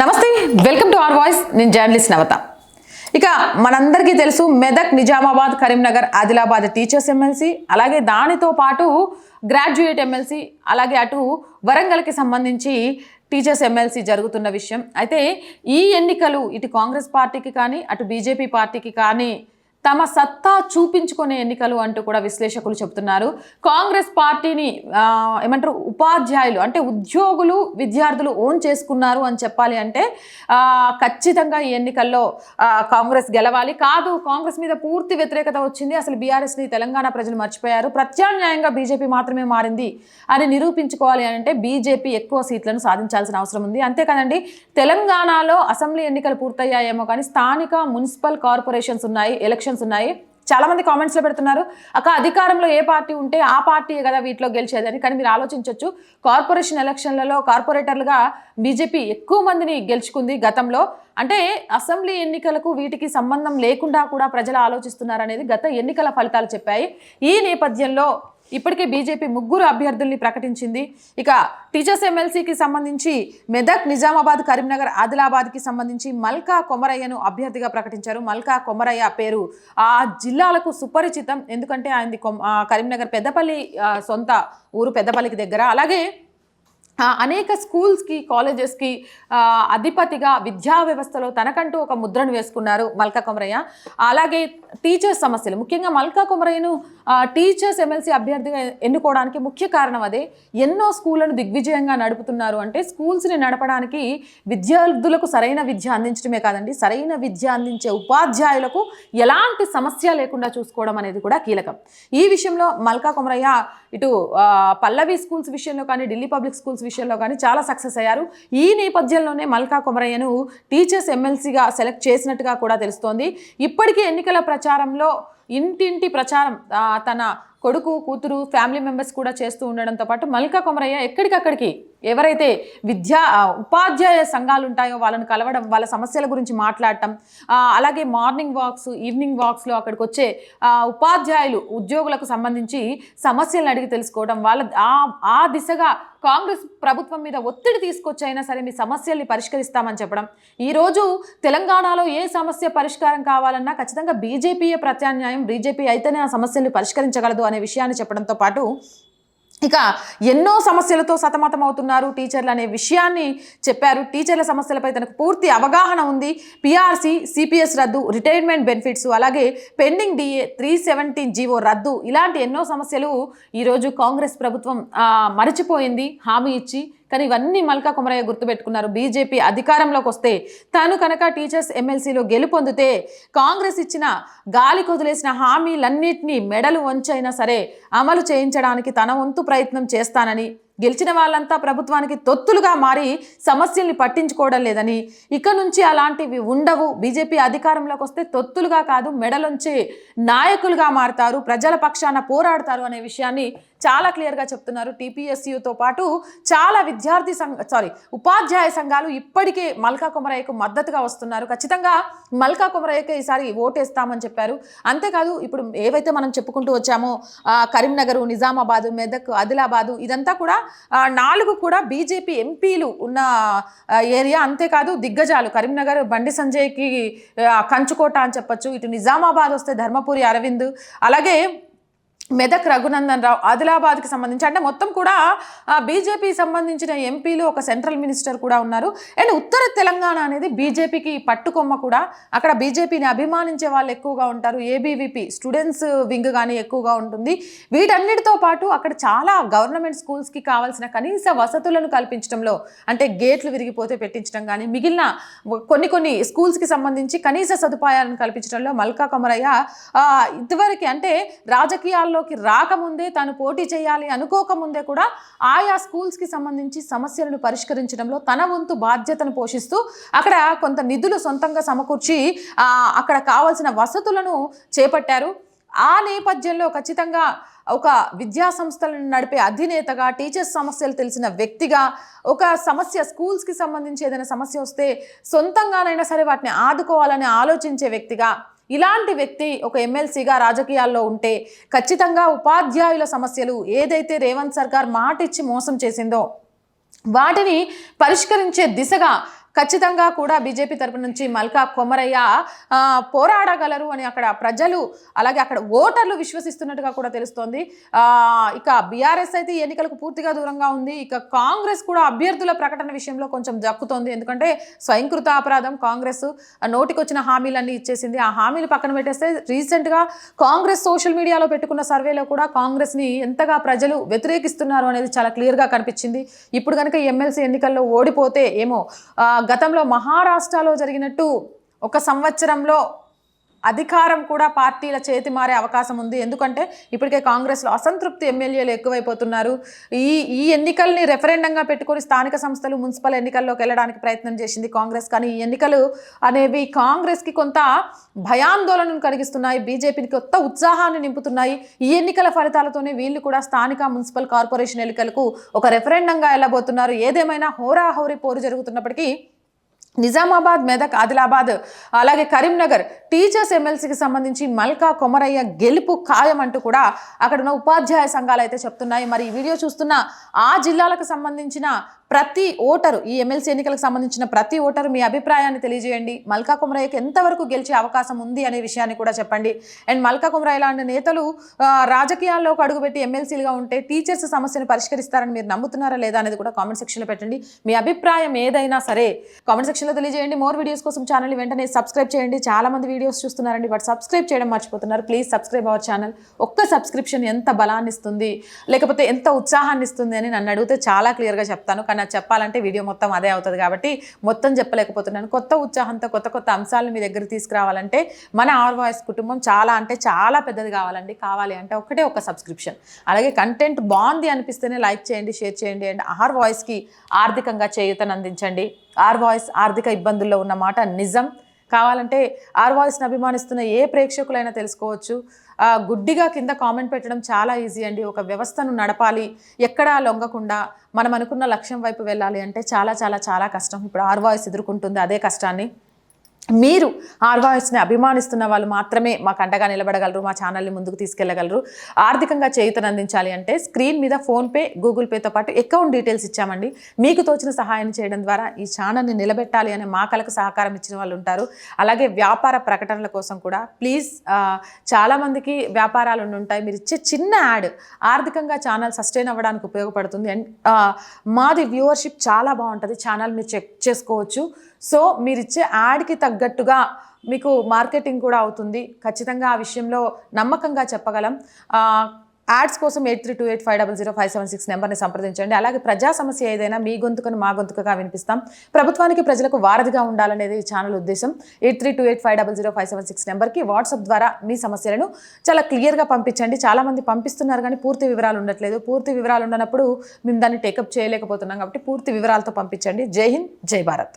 నమస్తే welcome to our voice. నేను journalist నవత. ఇక మనందరికీ తెలుసు మెదక్ నిజామాబాద్ కరీంనగర్ ఆదిలాబాద్ టీచర్స్ ఎమ్మెల్సీ అలాగే దానితో పాటు గ్రాడ్యుయేట్ ఎమ్మెల్సీ అలాగే అటు వరంగల్కి సంబంధించి టీచర్స్ ఎమ్మెల్సీ జరుగుతున్న విషయం. అయితే ఈ ఎన్నికలు ఇటు కాంగ్రెస్ పార్టీకి కానీ అటు బీజేపీ పార్టీకి కానీ తమ సత్తా చూపించుకునే ఎన్నికలు అంటూ కూడా విశ్లేషకులు చెబుతున్నారు. కాంగ్రెస్ పార్టీని ఏమంటారు ఉపాధ్యాయులు అంటే ఉద్యోగులు విద్యార్థులు ఓన్ చేసుకున్నారు అని చెప్పాలి అంటే ఖచ్చితంగా ఈ ఎన్నికల్లో కాంగ్రెస్ గెలవాలి. కాదు కాంగ్రెస్ మీద పూర్తి వ్యతిరేకత వచ్చింది. అసలు బీఆర్ఎస్ని తెలంగాణ ప్రజలు మర్చిపోయారు. ప్రత్యామ్నాయంగా బీజేపీ మాత్రమే మారింది అని నిరూపించుకోవాలి అని అంటే బీజేపీ ఎక్కువ సీట్లను సాధించాల్సిన అవసరం ఉంది. అంతేకాదండి తెలంగాణలో అసెంబ్లీ ఎన్నికలు పూర్తయ్యాయేమో కానీ స్థానిక మున్సిపల్ కార్పొరేషన్స్ ఉన్నాయి ఎలక్షన్ క్వశ్చన్స్ ఉన్నాయి. చాలా మంది కామెంట్స్లో పెడుతున్నారు అక్క అధికారంలో ఏ పార్టీ ఉంటే ఆ పార్టీ కదా వీటిలో గెలిచేదని. కానీ మీరు ఆలోచించవచ్చు కార్పొరేషన్ ఎలక్షన్లలో కార్పొరేటర్లుగా బీజేపీ ఎక్కువ మందిని గెలుచుకుంది గతంలో. అంటే అసెంబ్లీ ఎన్నికలకు వీటికి సంబంధం లేకుండా కూడా ప్రజలు ఆలోచిస్తున్నారనేది గత ఎన్నికల ఫలితాలు చెప్పాయి. ఈ నేపథ్యంలో ఇప్పటికే బీజేపీ ముగ్గురు అభ్యర్థుల్ని ప్రకటించింది. ఇక టీచర్స్ ఎమ్మెల్సీకి సంబంధించి మెదక్ నిజామాబాద్ కరీంనగర్ ఆదిలాబాద్కి సంబంధించి మల్కా కొమరయ్యను అభ్యర్థిగా ప్రకటించారు. మల్కా కొమరయ్య పేరు ఆ జిల్లాలకు సుపరిచితం. ఎందుకంటే ఆయనది కొమ్- కరీంనగర్ పెద్దపల్లి సొంత ఊరు పెద్దపల్లికి దగ్గర. అలాగే అనేక స్కూల్స్కి కాలేజెస్కి అధిపతిగా విద్యా వ్యవస్థలో తనకంటూ ఒక ముద్రను వేసుకున్నారు మల్కా కొమరయ్య. అలాగే టీచర్స్ సమస్యలు. ముఖ్యంగా మల్కా కొమరయ్యను టీచర్స్ ఎమ్మెల్సీ అభ్యర్థిగా ఎన్నుకోవడానికి ముఖ్య కారణం అదే. ఎన్నో స్కూళ్ళను దిగ్విజయంగా నడుపుతున్నారు అంటే స్కూల్స్ని నడపడానికి విద్యార్థులకు సరైన విద్య అందించడమే కాదండి సరైన విద్య అందించే ఉపాధ్యాయులకు ఎలాంటి సమస్య లేకుండా చూసుకోవడం అనేది కూడా కీలకం. ఈ విషయంలో మల్కా కొమరయ్య ఇటు పల్లవి స్కూల్స్ విషయంలో కానీ ఢిల్లీ పబ్లిక్ స్కూల్స్ విషయంలో కానీ చాలా సక్సెస్ అయ్యారు. ఈ నేపథ్యంలోనే మల్కా కొమరయ్యను టీచర్స్ ఎమ్మెల్సీగా సెలెక్ట్ చేసినట్టుగా కూడా తెలుస్తోంది. ఇప్పటికీ ఎన్నికల ప్రచారంలో ఇంటింటి ప్రచారం తన కొడుకు కూతురు ఫ్యామిలీ మెంబర్స్ కూడా చేస్తూ ఉండడంతో పాటు మల్కా కొమరయ్య ఎక్కడికక్కడికి ఎవరైతే విద్యా ఉపాధ్యాయ సంఘాలు ఉంటాయో వాళ్ళని కలవడం వాళ్ళ సమస్యల గురించి మాట్లాడటం అలాగే మార్నింగ్ వాక్స్ ఈవినింగ్ వాక్స్లో అక్కడికి వచ్చే ఉపాధ్యాయులు ఉద్యోగులకు సంబంధించి సమస్యలను అడిగి తెలుసుకోవడం వాళ్ళ ఆ ఆ దిశగా కాంగ్రెస్ ప్రభుత్వం మీద ఒత్తిడి తీసుకొచ్చైనా సరే మీ సమస్యల్ని పరిష్కరిస్తామని చెప్పడం. ఈరోజు తెలంగాణలో ఏ సమస్య పరిష్కారం కావాలన్నా ఖచ్చితంగా బీజేపీయే ప్రత్యామ్నాయం బీజేపీ అయితేనే ఆ సమస్యల్ని పరిష్కరించగలదు అనే విషయాన్ని చెప్పడంతో పాటు ఇక ఎన్నో సమస్యలతో సతమతం అవుతున్నారు టీచర్లు అనే విషయాన్ని చెప్పారు. టీచర్ల సమస్యలపై తనకు పూర్తి అవగాహన ఉంది. పిఆర్సీ సిపిఎస్ రద్దు రిటైర్మెంట్ బెనిఫిట్స్ అలాగే pending DA three seventeen GO రద్దు ఇలాంటి ఎన్నో సమస్యలు ఈరోజు కాంగ్రెస్ ప్రభుత్వం మరచిపోయింది. హామీ ఇచ్చి కానీ ఇవన్నీ మల్కా కుమరయ్య గుర్తుపెట్టుకున్నారు. బీజేపీ అధికారంలోకి వస్తే తాను కనుక టీచర్స్ ఎమ్మెల్సీలో గెలుపొందితే కాంగ్రెస్ ఇచ్చిన గాలి కొదిలేసిన హామీలన్నింటినీ మెడలు వంచైనా సరే అమలు చేయించడానికి తన వంతు ప్రయత్నం చేస్తానని గెలిచిన వాళ్ళంతా ప్రభుత్వానికి తొత్తులుగా మారి సమస్యల్ని పట్టించుకోవడం లేదని ఇక నుంచి అలాంటివి ఉండవు. బీజేపీ అధికారంలోకి వస్తే తొత్తులుగా కాదు మెడలుంచి నాయకులుగా మారుతారు ప్రజల పక్షాన పోరాడతారు అనే విషయాన్ని చాలా క్లియర్గా చెప్తున్నారు టీపీఎస్యుతో పాటు చాలా విద్యార్థి సంఘ సారీ ఉపాధ్యాయ సంఘాలు ఇప్పటికే మల్కా కుమరయ్యకు మద్దతుగా వస్తున్నారు. ఖచ్చితంగా మల్కా కుమరయ్యకు ఈసారి ఓటేస్తామని చెప్పారు. అంతేకాదు ఇప్పుడు ఏవైతే మనం చెప్పుకుంటూ వచ్చామో కరీంనగర్ నిజామాబాదు మెదక్ ఆదిలాబాదు ఇదంతా కూడా నాలుగు కూడా బీజేపీ ఎంపీలు ఉన్న ఏరియా అంతేకాదు దిగ్గజాలు. కరీంనగర్ బండి సంజయ్కి కంచుకోట అని చెప్పొచ్చు. ఇటు నిజామాబాద్ వస్తే ధర్మపురి అరవింద్. అలాగే మెదక్ రఘునందన్ రావు ఆదిలాబాద్కి సంబంధించి అంటే మొత్తం కూడా బీజేపీ సంబంధించిన ఎంపీలు ఒక సెంట్రల్ మినిస్టర్ కూడా ఉన్నారు. అండ్ ఉత్తర తెలంగాణ అనేది బీజేపీకి పట్టుకొమ్మ కూడా అక్కడ బీజేపీని అభిమానించే వాళ్ళు ఎక్కువగా ఉంటారు. ఏబీవీపీ స్టూడెంట్స్ వింగ్ కానీ ఎక్కువగా ఉంటుంది. వీటన్నిటితో పాటు అక్కడ చాలా గవర్నమెంట్ స్కూల్స్కి కావాల్సిన కనీస వసతులను కల్పించడంలో అంటే గేట్లు విరిగిపోతే పెట్టించడం కానీ మిగిలిన కొన్ని కొన్ని స్కూల్స్కి సంబంధించి కనీస సదుపాయాలను కల్పించడంలో మల్కా కొమరయ్య ఇదివరకు అంటే రాజకీయాల్లోకి రాకముందే తాను పోటీ చేయాలి అనుకోకముందే కూడా ఆయా స్కూల్స్కి సంబంధించి సమస్యలను పరిష్కరించడంలో తన వంతు బాధ్యతను పోషిస్తూ అక్కడ కొంత నిధులు సొంతంగా సమకూర్చి అక్కడ కావాల్సిన వసతులను చేపట్టారు. ఆ నేపథ్యంలో ఖచ్చితంగా ఒక విద్యా సంస్థలను నడిపే అధినేతగా టీచర్స్ సమస్యలు తెలిసిన వ్యక్తిగా ఒక సమస్య స్కూల్స్కి సంబంధించి ఏదైనా సమస్య వస్తే సొంతంగానైనా సరే వాటిని ఆదుకోవాలని ఆలోచించే వ్యక్తిగా ఇలాంటి వ్యక్తి ఒక ఎమ్మెల్సీగా రాజకీయాల్లో ఉంటే ఖచ్చితంగా ఉపాధ్యాయుల సమస్యలు ఏదైతే రేవంత్ సర్కార్ మాటిచ్చి మోసం చేసిందో వాటిని పరిష్కరించే దిశగా ఖచ్చితంగా కూడా బీజేపీ తరపు నుంచి మల్కా కొమరయ్య పోరాడగలరు అని అక్కడ ప్రజలు అలాగే అక్కడ ఓటర్లు విశ్వసిస్తున్నట్టుగా కూడా తెలుస్తోంది. ఇక బీఆర్ఎస్ అయితే ఎన్నికలకు పూర్తిగా దూరంగా ఉంది. ఇక కాంగ్రెస్ కూడా అభ్యర్థుల ప్రకటన విషయంలో కొంచెం దక్కుతోంది. ఎందుకంటే స్వయంకృత అపరాధం కాంగ్రెస్ నోటికొచ్చిన హామీలన్నీ ఇచ్చేసింది. ఆ హామీలు పక్కన పెట్టేస్తే రీసెంట్గా కాంగ్రెస్ సోషల్ మీడియాలో పెట్టుకున్న సర్వేలో కూడా కాంగ్రెస్ని ఎంతగా ప్రజలు వ్యతిరేకిస్తున్నారు అనేది చాలా క్లియర్గా కనిపించింది. ఇప్పుడు కనుక ఎమ్మెల్సీ ఎన్నికల్లో ఓడిపోతే ఏమో గతంలో మహారాష్ట్రలో జరిగినట్టు ఒక సంవత్సరంలో అధికారం కూడా పార్టీల చేతి మారే అవకాశం ఉంది. ఎందుకంటే ఇప్పటికే కాంగ్రెస్లో అసంతృప్తి ఎమ్మెల్యేలు ఎక్కువైపోతున్నారు. ఈ ఈ ఎన్నికల్ని రెఫరెండంగా పెట్టుకొని స్థానిక సంస్థలు మున్సిపల్ ఎన్నికల్లోకి వెళ్ళడానికి ప్రయత్నం చేసింది కాంగ్రెస్. కానీ ఈ ఎన్నికలు అనేవి కాంగ్రెస్కి కొంత భయాందోళనను కలిగిస్తున్నాయి. బీజేపీకి కొత్త ఉత్సాహాన్ని నింపుతున్నాయి. ఈ ఎన్నికల ఫలితాలతోనే వీళ్ళు కూడా స్థానిక మున్సిపల్ కార్పొరేషన్ ఎన్నికలకు ఒక రెఫరెండంగా వెళ్ళబోతున్నారు. ఏదేమైనా హోరాహోరీ పోరు జరుగుతున్నప్పటికీ నిజామాబాద్ మెదక్ ఆదిలాబాద్ అలాగే కరీంనగర్ టీచర్స్ ఎమ్మెల్సీకి సంబంధించి మల్కా కొమరయ్య గెలుపు ఖాయం అంటూ కూడా అక్కడ ఉన్న ఉపాధ్యాయ సంఘాలు అయితే చెప్తున్నాయి. మరి ఈ వీడియో చూస్తున్న ఆ జిల్లాలకు సంబంధించిన ప్రతి ఓటరు ఈ ఎమ్మెల్సీ ఎన్నికలకు సంబంధించిన ప్రతి ఓటరు మీ అభిప్రాయాన్ని తెలియజేయండి. మల్కా కొమరయ్యకి ఎంతవరకు గెలిచే అవకాశం ఉంది అనే విషయాన్ని కూడా చెప్పండి. అండ్ మల్కా కొమరయ్య లాంటి నేతలు రాజకీయాల్లోకి అడుగుపెట్టి ఎమ్మెల్సీలుగా ఉంటే టీచర్స్ సమస్యను పరిష్కరిస్తారని మీరు నమ్ముతున్నారా లేదా అనేది కూడా కామెంట్ సెక్షన్లో పెట్టండి. మీ అభిప్రాయం ఏదైనా సరే కామెంట్ సెక్షన్లో తెలియజేయండి. మోర్ వీడియోస్ కోసం ఛానల్ వెంటనే సబ్స్క్రైబ్ చేయండి. చాలామంది వీడియోస్ చూస్తున్నారండి బట్ సబ్స్క్రైబ్ చేయడం మర్చిపోతున్నారు. Please subscribe our channel. ఒక్క సబ్స్క్రిప్షన్ ఎంత బలాన్ని ఇస్తుంది లేకపోతే ఎంత ఉత్సాహాన్ని ఇస్తుంది అని నన్ను అడిగితే చాలా క్లియర్గా చెప్తాను. కానీ అది చెప్పాలంటే వీడియో మొత్తం అదే అవుతుంది కాబట్టి మొత్తం చెప్పలేకపోతున్నాను. కొత్త ఉత్సాహంతో కొత్త కొత్త అంశాలను మీ దగ్గర తీసుకురావాలంటే మన ఆర్ వాయిస్ కుటుంబం చాలా అంటే చాలా పెద్దది కావాలండి. కావాలి అంటే ఒకటే ఒక సబ్స్క్రిప్షన్. అలాగే కంటెంట్ బాగుంది అనిపిస్తేనే లైక్ చేయండి షేర్ చేయండి అండ్ ఆర్ వాయిస్కి ఆర్థికంగా చేయూతను అందించండి. ఆర్ వాయిస్ ఆర్థిక ఇబ్బందుల్లో ఉన్న మాట నిజం. కావాలంటే ఆర్ వాయిస్ని అభిమానిస్తున్న ఏ ప్రేక్షకులైనా తెలుసుకోవచ్చు. గుడ్డిగా కింద కామెంట్ పెట్టడం చాలా ఈజీ అండి. ఒక వ్యవస్థను నడపాలి ఎక్కడా లొంగకుండా మనం అనుకున్న లక్ష్యం వైపు వెళ్ళాలి అంటే చాలా చాలా చాలా కష్టం. ఇప్పుడు ఆర్ వాయిస్ ఎదుర్కొంటుంది అదే కష్టాన్ని. మీరు ఆర్వాయిస్ని అభిమానిస్తున్న వాళ్ళు మాత్రమే మాకు అండగా నిలబడగలరు మా ఛానల్ని ముందుకు తీసుకెళ్ళగలరు ఆర్థికంగా చేయుతను అందించాలి అంటే స్క్రీన్ మీద ఫోన్పే గూగుల్ పేతో పాటు అకౌంట్ డీటెయిల్స్ ఇచ్చామండి. మీకు తోచిన సహాయం చేయడం ద్వారా ఈ ఛానల్ని నిలబెట్టాలి అనే మా కళకు సహకారం ఇచ్చిన వాళ్ళు ఉంటారు. అలాగే వ్యాపార ప్రకటనల కోసం కూడా ప్లీజ్ చాలామందికి వ్యాపారాలు ఉంటాయి. మీరు ఇచ్చే చిన్న యాడ్ ఆర్థికంగా ఛానల్ సస్టైన్ అవ్వడానికి ఉపయోగపడుతుంది. అండ్ మాది వ్యూవర్షిప్ చాలా బాగుంటుంది. ఛానల్ మీరు చెక్ చేసుకోవచ్చు. సో మీరు ఇచ్చే యాడ్కి తగ్గట్టుగా మీకు మార్కెటింగ్ కూడా అవుతుంది. ఖచ్చితంగా ఆ విషయంలో నమ్మకంగా చెప్పగలం. యాడ్స్ కోసం eight three two eight five double zero five seven six నెంబర్ని సంప్రదించండి. అలాగే ప్రజా సమస్య ఏదైనా మీ గొంతుకను మా గొంతుకగా వినిపిస్తాం. ప్రభుత్వానికి ప్రజలకు వారధిగా ఉండాలనేది ఈ ఛానల్ ఉద్దేశం. Eight three two eight five double zero five seven six నెంబర్కి వాట్సాప్ ద్వారా మీ సమస్యలను చాలా క్లియర్గా పంపించండి. చాలామంది పంపిస్తున్నారు కానీ పూర్తి వివరాలు ఉండట్లేదు. పూర్తి వివరాలు ఉండనప్పుడు మేము దాన్ని టేకప్ చేయలేకపోతున్నాం కాబట్టి పూర్తి వివరాలతో పంపించండి. జై హింద్ జై భారత్.